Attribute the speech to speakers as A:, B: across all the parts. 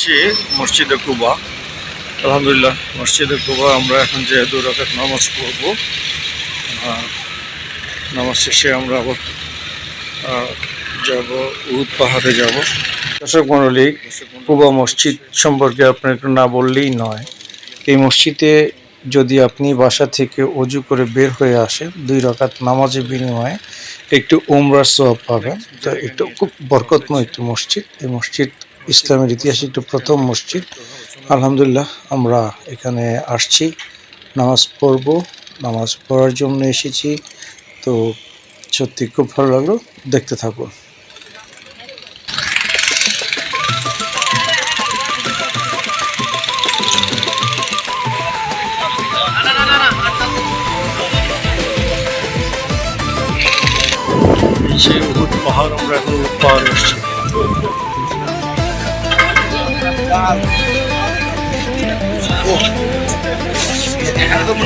A: আসছি মসজিদে কুবা। আলহামদুলিল্লাহ মসজিদে কুবা আমরা এখন যে দু রাকাত নামাজ পড়ব নামাজ শেষে আমরা আবার যাব উহুদ পাহাড়ে যাব। দর্শক মণ্ডলী কুবা মসজিদ সম্পর্কে আপনার একটু না বললেই নয়। এই মসজিদে যদি আপনি বাসা থেকে অজু করে বের হয়ে আসেন দুই রকাত নামাজের বিনিময়ে একটু উমরা সওয়াব পাবেন। তো একটু খুব বরকতময় একটি মসজিদ। এই মসজিদ ইসলামের ইতিহাসে একটি প্রথম মসজিদ। আলহামদুলিল্লাহ, আমরা এখানে আসছি। নামাজ পড়ব, নামাজ পড়ার জন্য এসেছি। তো সত্যি খুব ভালো লাগল। দেখতে থাকুন। পরে দেখা হয়েছে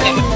B: এদিকে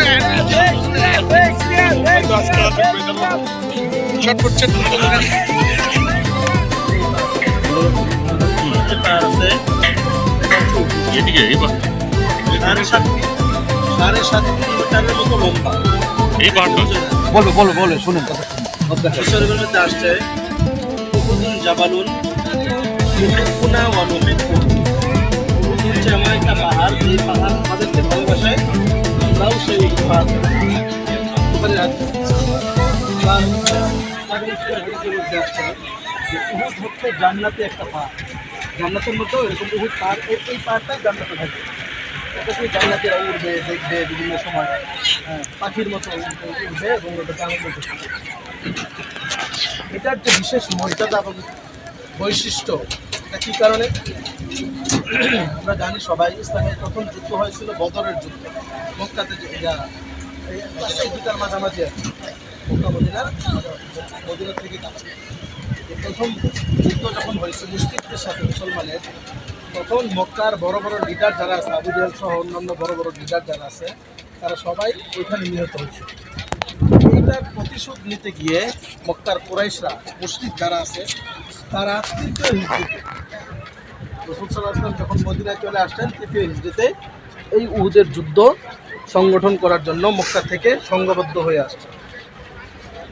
C: সাড়ে সাত সাড়ে সাত কিলোমিটারের মতো লম্বা।
B: এই পাহাড়টা
A: বলো বলো বলো শুনেন।
C: মধ্যে আসছে জাবালুন ইউহিব্বুনা হচ্ছে জান্নাতে একটা পাহাড়। জান্নাতের মতো এরকম উহুদ পাহাড় এই পাহাড়টাই জান্নাতে থাকে। এটাকে জান্নাতেরা উঠবে দেখবে বিভিন্ন সময়। হ্যাঁ, পাখির মতো উঠবে এবং এটার যে বিশেষ মর্যাদা এবং বৈশিষ্ট্য এটা কী কারণে? আমরা জানি সবাই ইসলামের প্রথম যুদ্ধ হয়েছিল বদরের যুদ্ধ। মক্কাতে যে এই- দুটার মাঝামাঝি কি। মক্কা মদিনার মদিনা থেকে প্রথম যুদ্ধ যখন হয়েছে, মুসলিমদের সাথে মুসলমানের, তখন মক্কার বড় বড় লিডার যারা আছে, আবু জাহেল সহ অন্যান্য বড় বড় লিডার যারা আছে, তারা সবাই ওইখানে নিহত হয়েছে। এইটার প্রতিশোধ নিতে গিয়ে মক্কার কুরাইশরা, মুসলিম যারা আছে, তারা তৃতীয় হিজড়িতে, রসুল যখন মদিনায় চলে আসলেন, তৃতীয় হিজড়িতে এই উহুদের যুদ্ধ সংগঠন করার জন্য মক্কা থেকে সংঘবদ্ধ হয়ে আসছে।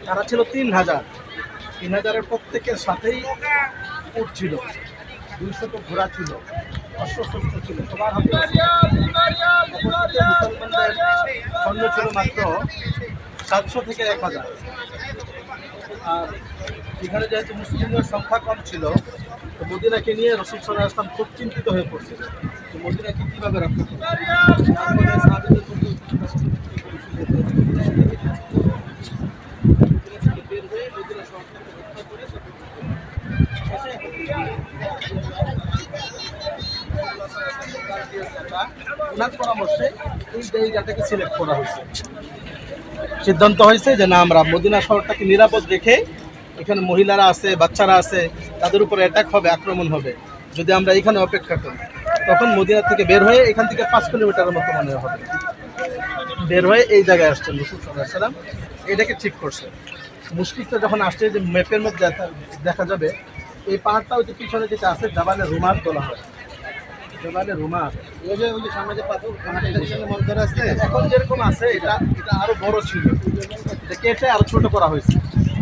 C: তারা ছিল তিন হাজার। তিন হাজারের প্রত্যেকের সাথেই উট ছিল। দুইশত ঘোড়া ছিল। অস্ত্রশস্ত্র ছিল। সবার হাতে মুসলমানদের সৈন্য ছিল মাত্র সাতশো থেকে এক হাজার। আর এখানে যেহেতু মুসলিমদের সংখ্যা কম ছিল, তো মদিনাকে নিয়ে রসুল সাল্লাহ আসলাম খুব চিন্তিত হয়ে পড়ছিল তো মদিনাকে কীভাবে রক্ষা করবে তারপরে সাহাবীদের মধ্যে মদিনা থেকে বের হয়ে মদিনা শহরটাকে রক্ষা করে ওনার পরামর্শে এই জায়গাটাকে সিলেক্ট করা হয়েছে। সিদ্ধান্ত হয়েছে যে না, আমরা মদিনা শহরটাকে নিরাপদ রেখে এখানে মহিলারা আছে, বাচ্চারা আছে, তাদের উপরে অ্যাটাক হবে, আক্রমণ হবে। যদি আমরা এখানে অপেক্ষা করি, তখন মদিনা থেকে বের হয়ে এখান থেকে পাঁচ কিলোমিটারের মতো মনে হবে। বের হয়ে এই জায়গায় আসছেন রসুল সাল্লাম। এটাকে ঠিক করছে। মুশকিলটা যখন আসছে, যে ম্যাপের মধ্যে দেখা- যাবে, এই পাহাড়টা হচ্ছে পিছনে যেটা আছে, জাবালে রুমার তোলা হয়। জাবালে রুমার ওই যে ওই যে সামনে যে পাথর মন্দির আছে এখন যেরকম আছে এটা এটা আরও বড় ছিল। এটা কেটে আরও ছোট করা হয়েছে।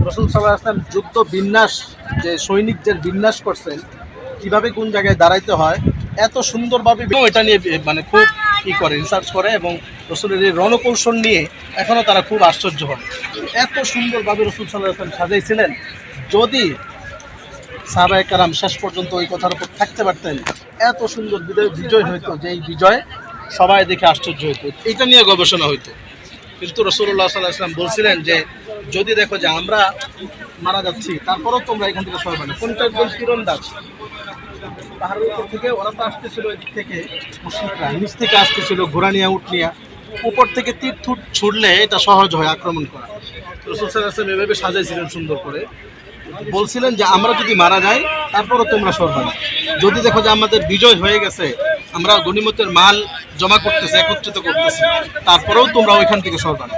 C: রসুল সাল্লাহ আসলাম যুদ্ধ বিন্যাস যে সৈনিকদের বিন্যাস করছেন কীভাবে কোন জায়গায় দাঁড়াইতে হয় এত সুন্দরভাবে এটা নিয়ে মানে খুব ই করে রিসার্চ করে এবং রসুলের এই রণকৌশল নিয়ে এখনও তারা খুব আশ্চর্য হয় এত সুন্দরভাবে রসুল সাল্লাহ আসলাম সাজাইছিলেন। যদি সাহাবায়ে কারাম শেষ পর্যন্ত ওই কথার উপর থাকতে পারতেন। এত সুন্দর বিজয় বিজয় হইতো যে এই বিজয় সবাই দেখে আশ্চর্য হইতো। এটা নিয়ে গবেষণা হইতো। কিন্তু রসুল্লাহ সাল্লাহ ইসলাম বলছিলেন যে, যদি দেখো যে আমরা মারা যাচ্ছি, তারপরেও তোমরা এখান থেকে সরবে না। কোনটা একজন তীরন্দাজ? পাহাড়ের উপর থেকে ওরা তো আসতেছিল থেকে মুসলিমরা নিচ থেকে আসতেছিল, ঘোড়া নিয়ে উঠ নিয়ে। উপর থেকে তীর ছুড়লে এটা সহজ হয় আক্রমণ করা। রসুল সাল্লাহ আসলাম এভাবে সাজাইছিলেন সুন্দর করে। বলছিলেন যে আমরা যদি মারা যাই, তারপরও তোমরা সরবা না। যদি দেখো যে আমাদের বিজয় হয়ে গেছে, আমরা গণিমতের মাল জমা করতেছে, একত্রিত করতেছি, তারপরেও তোমরা ওইখান থেকে সরবা না।